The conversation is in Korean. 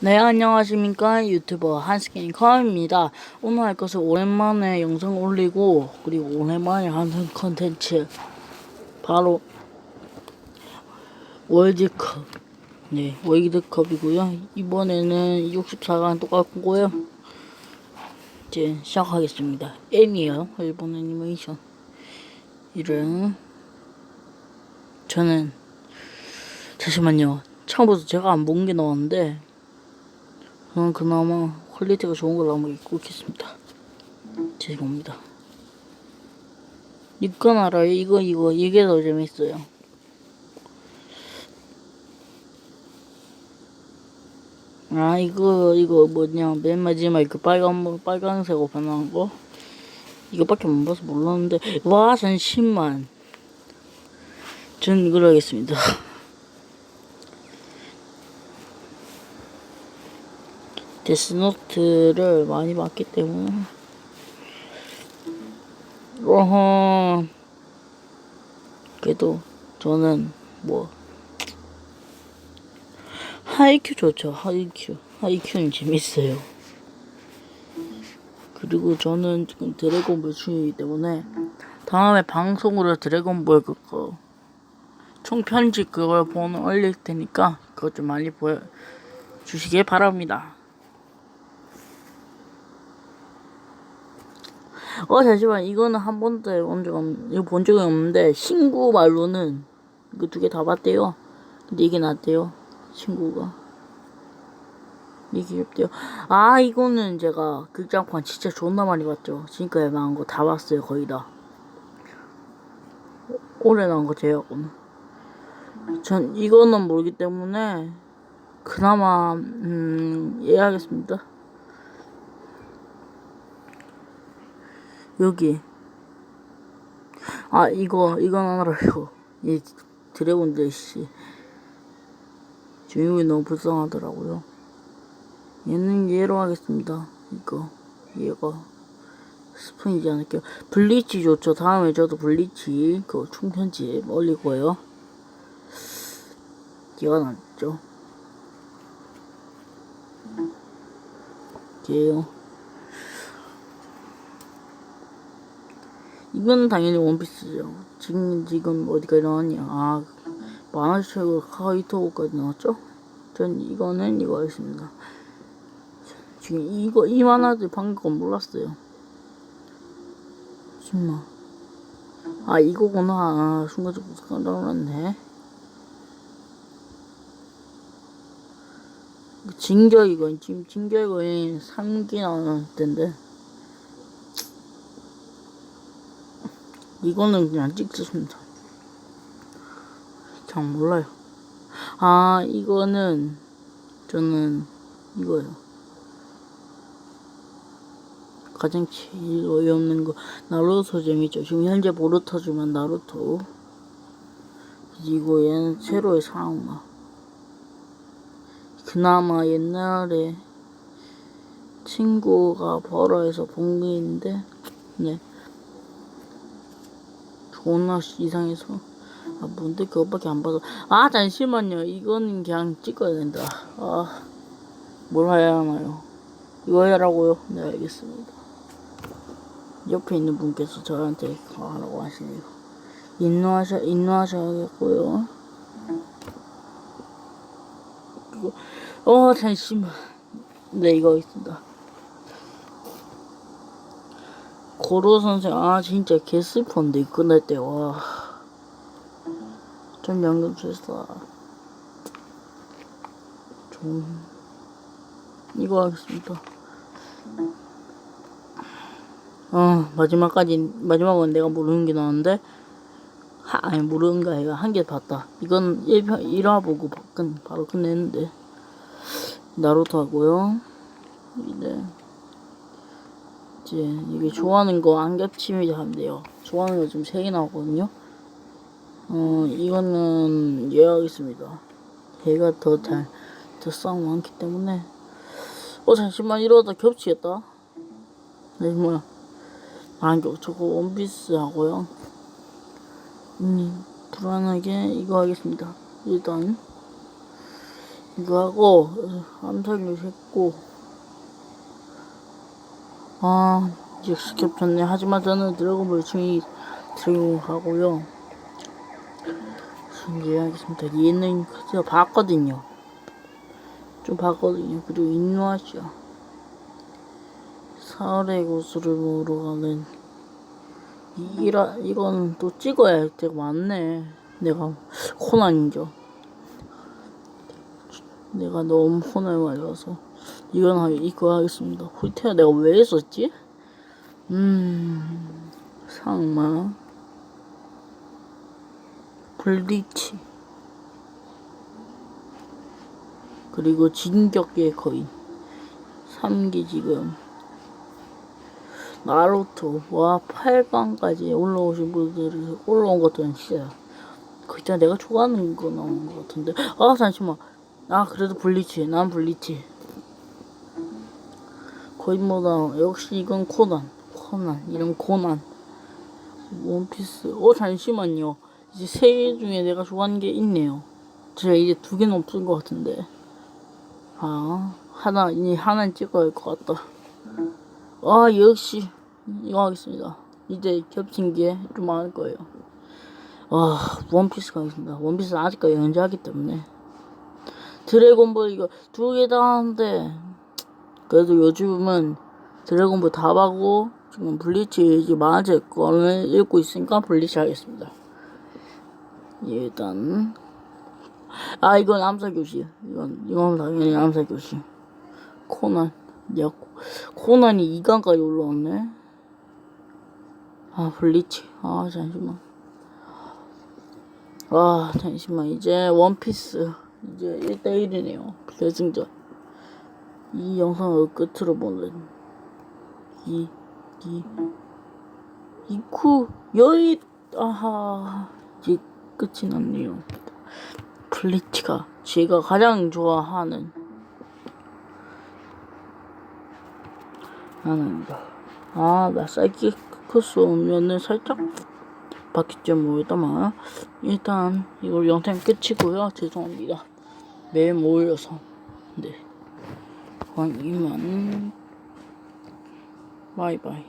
네, 안녕하십니까. 유튜버 한스케이커입니다. 오늘 할 것은 오랜만에 영상 올리고, 그리고 오랜만에 하는 컨텐츠. 바로, 월드컵. 네, 월드컵이고요. 이번에는 64강 똑같고요. 이제 시작하겠습니다. N이요. 일본 애니메이션. 이름. 저는, 잠시만요. 처음부터 제가 안 본 게 나왔는데, 저는 그나마 퀄리티가 좋은 걸로 한번 입고 있겠습니다. 제 겁니다. 이건 알아요? 이거, 이거, 이게 더 재밌어요. 아, 이거, 이거 뭐냐. 맨 마지막에 그 빨간, 뭐, 빨간색으로 변한 거? 이거밖에 못 봐서 몰랐는데. 와, 잠시만. 전 이걸 하겠습니다. 데스노트를 많이 봤기 때문에. 어허. 그래도 저는 뭐 하이큐 좋죠. 하이큐. 하이큐는 재밌어요. 그리고 저는 지금 드래곤볼 중이기 때문에 다음에 방송으로 드래곤볼 그거 총편집 그걸 보는 올릴 테니까 그것 좀 많이 보여 주시길 바랍니다. 어 잠시만 이거는 한 번도 본적 없, 이거 본 적이 없는데 친구 말로는 이거 두 개 다 봤대요. 근데 이게 낫대요. 친구가 이게 귀엽대요. 아 이거는 제가 극장판 진짜 존나 많이 봤죠. 지금까지 나온 거 다 봤어요 거의 다. 올해 나온 거 제외하고는. 전 이거는 모르기 때문에 그나마 음 이해하겠습니다. 여기. 아 이거 이건 알아요. 이 드래곤들 씨. 주인공이 너무 불쌍하더라고요. 얘는 얘로 하겠습니다. 이거. 얘가 스푼이지 않을게요. 블리치 좋죠 다음에 저도 블리치 그 충편집 올리고요. 얘가 낫죠? 얘요 이건 당연히 원피스죠. 지금, 지금 어디까지 나왔냐. 아, 만화책으로 카이토까지 나왔죠? 전 이거는 이거 하겠습니다. 지금 이거, 이 만화들 방금 건 몰랐어요. 정말. 아, 이거구나. 아, 순간적으로 깜짝 놀랐네. 진격 이거, 지금 진격 이거 3기 나올 텐데. 이거는 그냥 찍습니다. 잘 몰라요. 아, 이거는 저는 이거요. 가장 제일 어이없는 거 나루토 재밌죠. 지금 현재 보루토지만 나루토. 그리고 얘는 새로의 사랑마. 그나마 옛날에 친구가 벌어에서 본게 있는데, 네. 존나 이상해서. 아 뭔데? 그것밖에 안 봐서. 아 잠시만요. 이거는 그냥 찍어야 된다. 아뭘 해야 하나요? 이거 해라고요? 네 알겠습니다. 옆에 있는 분께서 저한테 하라고 하시네요. 인노하셔 인노하셔야겠고요. 어 잠시만. 네 이거 있습니다 고로 선생 아 진짜 개슬펀데 끝날 때 와전 양념술사 좀 이거 하겠습니다. 어 마지막까지 마지막은 내가 모르는 게 나왔는데 하, 아니 모르는 거 아니라 한 개 봤다. 이건 1편 1화 보고 끝, 바로 끝냈는데. 나루토 하고요. 이제 이제 이게 좋아하는 거 안 겹치면 하면 돼요. 좋아하는 거좀세개 나오거든요. 어 이거는 예약하겠습니다. 얘가 더 잘, 더 싸움 많기 때문에. 어 잠시만 이러다 겹치겠다. 네 뭐야? 안 겹. 저거 원피스 하고요. 음 불안하게 이거 하겠습니다. 일단 이거 하고 암살류 했고 아 스캡쳤네. 하지만 저는 드래곤볼 중이 드래곤 가고요. 준비하겠습니다. 얘는 제가 봤거든요. 좀 봤거든요. 그리고 인누아시아 사울의 곳으로 보러 가는 이- 이라 이건 또 찍어야 할 때가 많네. 내가 코난이죠. 내가 너무 혼을 봐서 이건 하, 이거 하겠습니다. 호이테야 내가 왜 했었지? 음 상마. 블리치. 그리고 진격의 거인. 3기 지금. 나루토. 와 8강까지 올라오신 분들이 올라온 것들은 진짜. 그때 내가 좋아하는 거 나온 것 같은데. 아 잠시만. 아 그래도 블리치. 난 블리치 거인보다 역시 이건 코난 코난 이름 코난. 원피스 어 잠시만요. 이제 세 개 중에 내가 좋아하는 게 있네요. 제가 이제 두 개는 없은 것 같은데. 아 하나 이 하나 찍어야 할 것 같다. 아 역시. 이거 하겠습니다. 이제 겹친 게 좀 많을 거예요. 아 원피스 가겠습니다. 원피스는 아직까지 연재하기 때문에. 드래곤볼 이거 두 개 다 하는데 그래도 요즘은 드래곤볼 다 하고 지금 블리치 이제 만화책 거를 읽고 있으니까 블리치 하겠습니다. 일단 아 이건 암살교시 이건 이건 당연히 암살교시 코난 야 코난이 2강까지 올라왔네. 아 블리치 아 잠시만. 아 잠시만. 이제 원피스. 이제 1대1이네요. 결승전 이 영상을 끝으로 보는 이, 이, 이쿠, 여의, 아하, 이제 끝이 났네요. 블리치가 제가 가장 좋아하는 하나입니다. 아, 나 사이키크스 오면은 살짝 바뀔지 모르겠다만, 일단 이걸 영상 끝이고요. 죄송합니다. 매일 모여서. 네. 그건 이만 바이바이